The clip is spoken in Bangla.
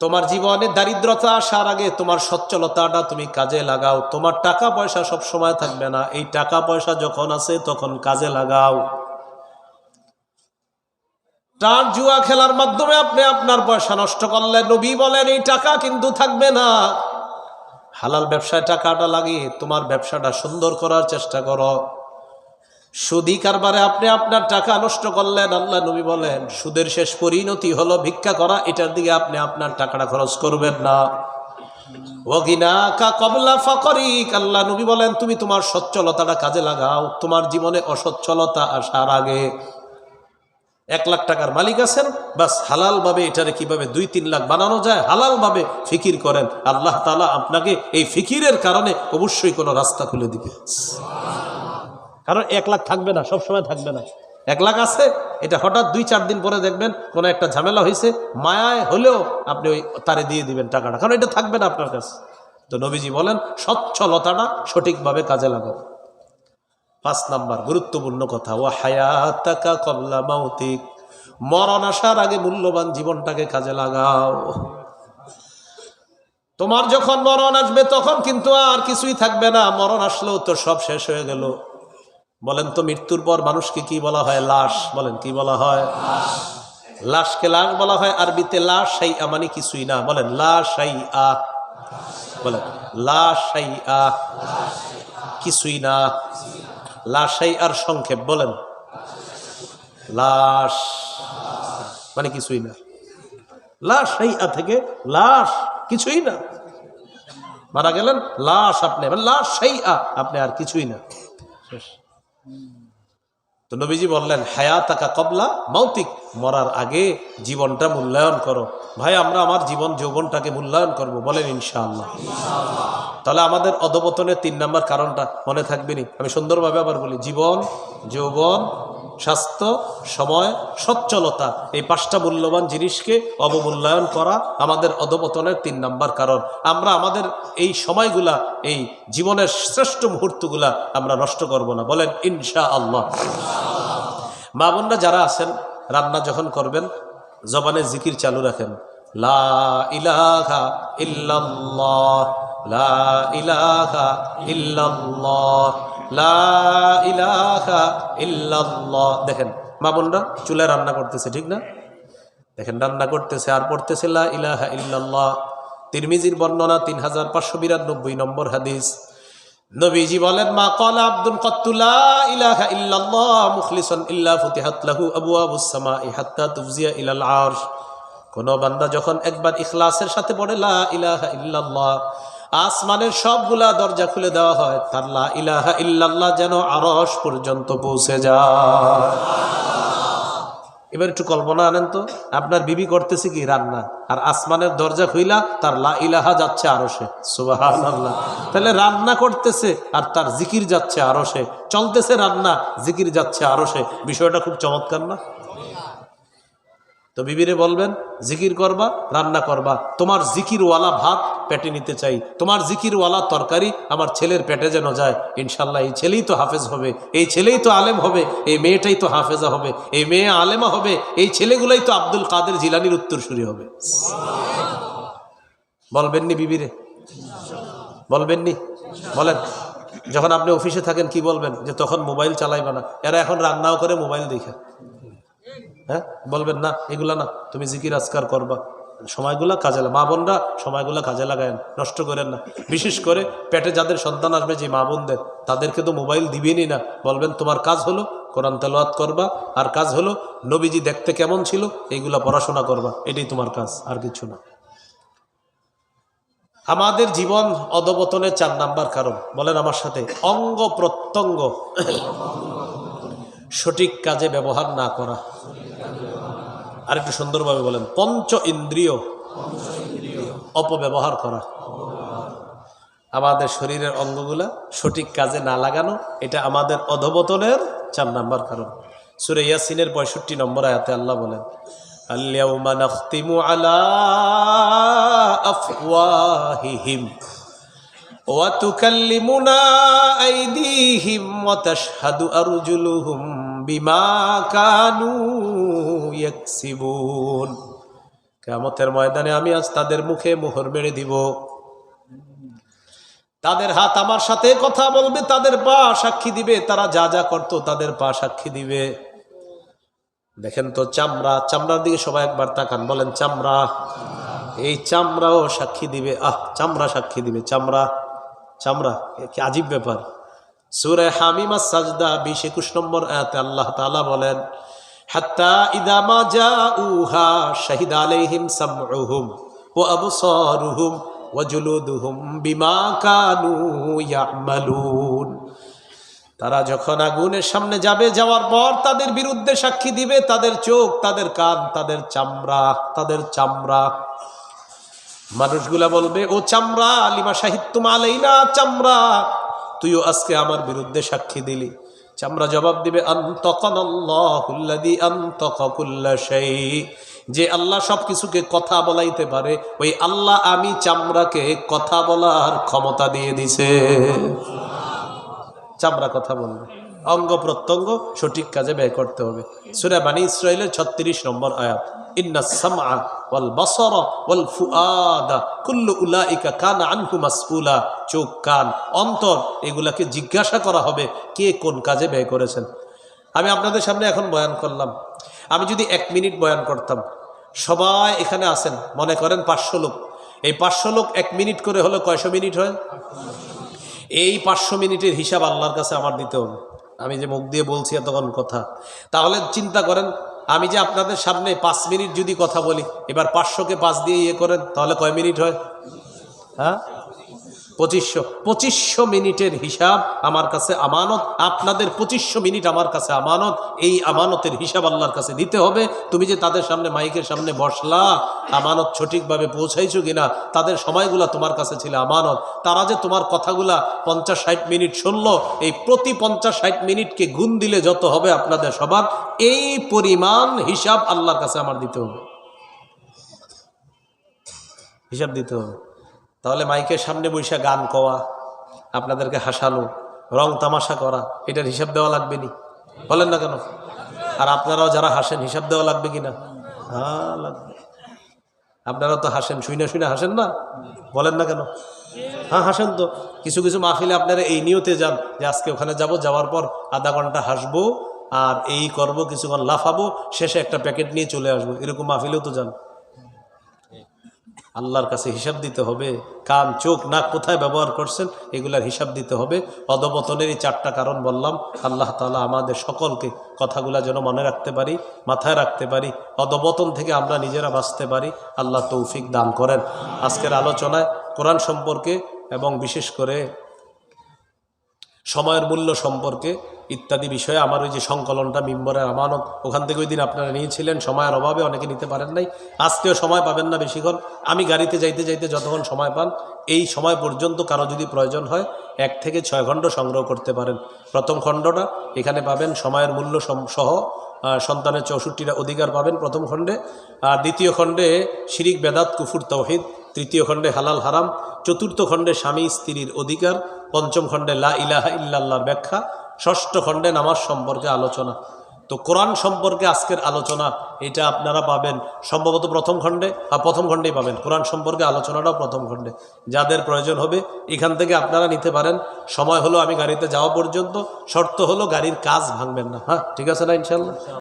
তোমার জীবনে দারিদ্রতা আসার আগে তোমার সচ্ছলতাটা তুমি কাজে লাগাও। তোমার টাকা পয়সা সব সময় থাকবে না। এই টাকা পয়সা যখন আছে, তখন কাজে লাগাও। টার জুয়া খেলার মাধ্যমে আপনি আপনার পয়সা নষ্ট করলেন নবী বলেন, এই টাকা কিন্তু থাকবে না। হালাল ব্যবসায় টাকাটা লাগিয়ে তোমার ব্যবসাটা সুন্দর করার চেষ্টা করো। সুদি কারবারে আপনি আপনার টাকা নষ্ট করলেন, আল্লাহ নবী বলেন, সুদের শেষ পরিণতি হলো ভিক্ষা করা, এটার দিকে আপনি আপনার টাকাটা খরচ করবেন না। নবী বলেন, তুমি তোমার সচ্ছলতাটা কাজে লাগাও, তোমার জীবনে অসচ্ছলতা আসার আগে। এক লাখ টাকার মালিক আছেন, বাস হালালভাবে এটারে কীভাবে দুই তিন লাখ বানানো যায়, হালালভাবে ফিকির করেন, আল্লাহ তালা আপনাকে এই ফিকিরের কারণে অবশ্যই কোনো রাস্তা খুলে দিবে। কারণ এক লাখ থাকবে না, সব সময় থাকবে না। এক লাখ আছে, এটা হঠাৎ দুই, চার দিন পরে দেখবেন কোনো একটা ঝামেলা হয়েছে, মায়ায় হলেও আপনি ওই তারে দিয়ে দিবেন টাকাটা, কারণ এটা থাকবে না আপনার কাছে। তো নবীজি বলেন, সচ্ছলতাটা সঠিকভাবে কাজে লাগাও। পাঁচ নাম্বার, গুরুত্বপূর্ণ কথা ও হায়াতাকা কবলা মাউতিক। মরণ আসার আগে মূল্যবান জীবনটাকে কাজে লাগাও। তোমার যখন মরণ আসবে তখন কিন্তু আর কিছুই থাকবে না, মরণ আসলেও তো সব শেষ হয়ে গেল। বলেন তো, মৃত্যুর পর মানুষকে কি বলা হয় লাশ? বলেন, কি বলা হয়? লাশকে লাশ বলা হয়, আরবিতে লাশ সাই মানে কিছুই না। বলেন লাশ সাই আ বলেন লাশ সাই আ কিছুই না। লাশাই আর সংক্ষেপ, বলেন। লাশ মানে কিছুই না। লাশাই আ থেকে লাশ কিছুই না। মারা গেলেন, লাশ আপনি। লাশ আ আপনি আর কিছুই না। শেষ। তো নবীজি বললেন হায়া তাকা কবলা মৌতিক মরার আগে জীবনটা মূল্যায়ন করো। ভাই, আমরা আমার জীবন, যৌবনটাকে মূল্যায়ন করব। বলেন, ইনশাআল্লাহ। তাহলে আমাদের অধপতনের তিন নম্বর কারণটা মনে থাকবে আমি সুন্দরভাবে আবার বলি, জীবন, যৌবন স্বাস্থ্য, সময়, সচ্ছলতা এই পাঁচটা মূল্যবান জিনিসকে অবমূল্যায়ন করা আমাদের অধপতনের তিন নাম্বার কারণ। আমরা আমাদের এই সময়গুলা, এই জীবনের শ্রেষ্ঠ মুহূর্তগুলা আমরা নষ্ট করব না। বলেন ইনশা আল্লাহ মা বোনরা যারা আছেন, রান্না যখন করবেন, জবানে জিকির চালু রাখেন। লা ইলাহা ইল্লাল্লাহ, লা ইল্লাল্লাহ। দেখেন, মা বোনরা চুলায় রান্না করতেছে, ঠিক না? দেখেন, রান্না করতেছে আর পড়তেছে লা ইলাহা ইল্লাল্লাহ। তিরমিজির বর্ণনা তিন হাজার পাঁচশো বিরানব্বই নম্বর হাদিস। নবীজি বলেন, মা কলা আব্দুল কত্তুলা ইলাহা ইল্লাল্লাহ মুখলিসন ইল্লা ফুতিহাত লাহু আবু আবুস সামাই হাত্তা তুফজিয়া ইলাল আরশ। কোন বান্দা যখন একবার ইখলাসের সাথে পড়ে, লা ইলাহা ইল্লাল্লাহ আসমানের সবগুলা দরজা খুলে দেওয়া হয়। তার ইলাহা ইল্লাল্লাহ যেন আরশ পর্যন্ত পৌঁছে যায়। এবার একটু কল্পনা আনেন তো, আপনার বিবি করতেছে কি রান্না? আর আসমানের দরজা খুইলা তার লা ইলাহা যাচ্ছে আরও সে সুবহানাল্লাহ। তাহলে রান্না করতেছে আর তার জিকির যাচ্ছে আরও সে চলতেছে রান্না, জিকির যাচ্ছে আরও সে বিষয়টা খুব চমৎকার না? তো বিবিরে বলবেন, জিকির করবা, রান্না করবা। তোমার জিকিরওয়ালা ভাত পেটে নিতে চাই। তোমার জিকিরওয়ালা তরকারি আমার ছেলের পেটে যেন যায়। ইনশাল্লাহ এই ছেলেই তো হাফেজ হবে। এই ছেলেই তো আলেম হবে। এই মেয়েটাই তো হাফেজা হবে। এই মেয়ে আলেমা হবে। এই ছেলেগুলাই তো আব্দুল কাদের জিলানির উত্তরসূরি হবে। বলবেননি বিবিরে? বলবেননি? বলেন। যখন আপনি অফিসে থাকেন, কি বলবেন? যে তখন মোবাইল চালাইবা না। এরা এখন রান্নাও করে, মোবাইল দেখে। হ্যাঁ? বলবেন, না, এগুলা না, তুমি জিকির আজকার করবা। সময়গুলা কাজে লাগা মা বোনরা সময়গুলা কাজে লাগায়েন, নষ্ট করেন না। বিশেষ করে পেটে যাদের সন্তান আসবে, যে মা বোনদের, তাদেরকে তো মোবাইল দিবেনই না। বলবেন, তোমার কাজ হলো কোরআন তেলোয়াত করবা, আর কাজ হলো নবীজি দেখতে কেমন ছিল এইগুলা পড়াশোনা করবা। এটাই তোমার কাজ, আর কিছু না। আমাদের জীবন অধপতনের চার নাম্বার কারণ। বলেন আমার সাথে, অঙ্গ প্রত্যঙ্গ সঠিক কাজে ব্যবহার না করা। আরেকটু সুন্দরভাবে বলেন, পঞ্চ ইন্দ্রিয় অপব্যবহার করা। আমাদের শরীরের অঙ্গগুলা সঠিক কাজে না লাগানো, এটা আমাদের অধবতনের চার নাম্বার কারণ। সুরে ইয়াসিনের পঁয়ষট্টি নম্বর আয়াতে আল্লাহ বলেন আল্লাহ ওয়া ওয়া বিমা কানু ইয়াকসিবুন। কিয়ামতের ময়দানে আমি আজ তাদের মুখে মোহর মেরে দিব। তাদের হাত আমার সাথে কথা বলবে, তাদের পা সাক্ষী দিবে, তারা যা যা করতো তাদের পা সাক্ষী দিবে। দেখেন তো চামড়া, চামড়ার দিকে সবাই একবার তাকান, বলেন চামড়া। এই চামড়াও সাক্ষী দিবে, আহ, চামড়া সাক্ষী দিবে, চামড়া চামড়া কি আজীব ব্যাপার। সুরে হামিমা সাজদা বিশ একুশ নম্বর আয়াতে আল্লাহ তাআলা বলেন তারা যখন আগুনের সামনে যাবে, যাওয়ার পর তাদের বিরুদ্ধে সাক্ষী দিবে, তাদের চোখ, তাদের কান, তাদের চামড়া তাদের চামড়া। মানুষগুলা বলবে, ও চামড়া, লিমা সাহিত্য আলাইনা, চামড়া, তুইও আজকে আমার বিরুদ্ধে সাক্ষী দিলি। চামড়া জবাব দিবে যে আল্লাহ সব কিছুকে কথা বলাইতে পারে, ওই আল্লাহ আমি চামড়াকে কথা বলার ক্ষমতা দিয়ে দিছে। চামড়া কথা বলবে। অঙ্গ প্রত্যঙ্গ সঠিক কাজে ব্যয় করতে হবে। সুরা বাণী ইসরায়েলের ছত্রিশ নম্বর আয়াত। ওয়াল ওয়াল কুল্লু চোখ, কান, অন্তর, এগুলাকে জিজ্ঞাসা করা হবে কে কোন কাজে ব্যয় করেছেন। আমি আপনাদের সামনে এখন বয়ান করলাম। আমি যদি এক মিনিট বয়ান করতাম। সবাই এখানে আছেন, মনে করেন পাঁচশো লোক। এই পাঁচশো লোক এক মিনিট করে হলো কয়শো মিনিট হয়? এই পাঁচশো মিনিটের হিসাব আল্লাহর কাছে আমার দিতে হবে। আমি যে মুখ দিয়ে বলছি এতক্ষণ কথা। তাহলে চিন্তা করেন আমি যে আপনাদের সামনে পাঁচ মিনিট যদি কথা বলি, এবার পাঁচশোকে পাঁচ দিয়ে ইয়ে করেন, তাহলে কয় মিনিট হয়? হ্যাঁ? পঁচিশশো পঁচিশশো মিনিটের হিসাব আমার কাছে আমানত। আপনাদের পঁচিশশো মিনিট আমার কাছে আমানত। এই আমানতের হিসাব আল্লাহর কাছে দিতে হবে। তুমি যে তাদের সামনে, মাইকের সামনে বসলা, আমানত সঠিকভাবে পৌঁছাইছো কিনা, তাদের সময়গুলা তোমার কাছে ছিল আমানত। তারা যে তোমার কথাগুলা পঞ্চাশ ষাট মিনিট শুনলো, এই প্রতি পঞ্চাশ ষাট মিনিটকে গুণ দিলে যত হবে আপনাদের সবার। এই পরিমাণ হিসাব আল্লাহর কাছে আমার দিতে হবে। হিসাব দিতে হবে। তাহলে মাইকের সামনে বৈশা গান কওয়া, আপনাদেরকে হাসানো, রং তামাশা করা, এটার হিসাব দেওয়া লাগবে নি? বলেন না কেন? আর আপনারাও যারা হাসেন, হিসাব দেওয়া লাগবে কি না? হ্যাঁ লাগবে। আপনারা তো হাসেন, শুইনা শুইনা হাসেন না? বলেন না কেন? হ্যাঁ হাসেন তো। কিছু কিছু মাহফিলে আপনারা এই নিয়তে যান যে আজকে ওখানে যাব, যাওয়ার পর আধা ঘণ্টা হাসবো, আর এই করব, কিছুক্ষণ লাফাবো, শেষে একটা প্যাকেট নিয়ে চলে আসব। এরকম মাহফিলেও তো যান। আল্লাহর কাছে হিসাব দিতে হবে। কান, চোখ, নাক কোথায় ব্যবহার করছেন, এগুলার হিসাব দিতে হবে। অধবতনের এই চারটা কারণ বললাম। আল্লাহ তালা আমাদের সকলকে কথাগুলা যেন মনে রাখতে পারি, মাথায় রাখতে পারি। অধবতন থেকে আমরা নিজেরা বাঁচতে পারি। আল্লাহ তৌফিক দান করেন। আজকের আলোচনায় কোরআন সম্পর্কে এবং বিশেষ করে সময়ের মূল্য সম্পর্কে ইত্যাদি বিষয়ে আমার ওই যে সংকলনটা, মিম্বরের আমানত, ওখান থেকে ওই দিন আপনারা নিয়েছিলেন। সময়ের অভাবে অনেকে নিতে পারেন নাই। আজকেও সময় পাবেন না বেশিক্ষণ। আমি গাড়িতে যাইতে যাইতে যতক্ষণ সময় পান, এই সময় পর্যন্ত কারও যদি প্রয়োজন হয়, এক থেকে ছয় খণ্ড সংগ্রহ করতে পারেন। প্রথম খণ্ডটা, এখানে পাবেন সময়ের মূল্য সহ সন্তানের চৌষট্টিটা অধিকার পাবেন প্রথম খণ্ডে। আর দ্বিতীয় খণ্ডে শিরিক, বেদাত, কুফুর, তৌহিদ তৃতীয় খণ্ডে হালাল হারাম, চতুর্থ খণ্ডে স্বামী স্ত্রীর অধিকার, পঞ্চম খণ্ডে লা ইলাহা ইল্লাল্লাহর ব্যাখ্যা, ষষ্ঠ খণ্ডে নামাজ সম্পর্কে আলোচনা। তো কোরআন সম্পর্কে আজকের আলোচনা, এটা আপনারা পাবেন সম্ভবত প্রথম খণ্ডে আর প্রথম খণ্ডেই পাবেন। কোরআন সম্পর্কে আলোচনাটাও প্রথম খণ্ডে। যাদের প্রয়োজন হবে, এখান থেকে আপনারা নিতে পারেন। সময় হলো আমি গাড়িতে যাওয়া পর্যন্ত, শর্ত হলো গাড়ির কাজ ভাঙবেন না। হ্যাঁ ঠিক আছে না ইনশাল্লাহ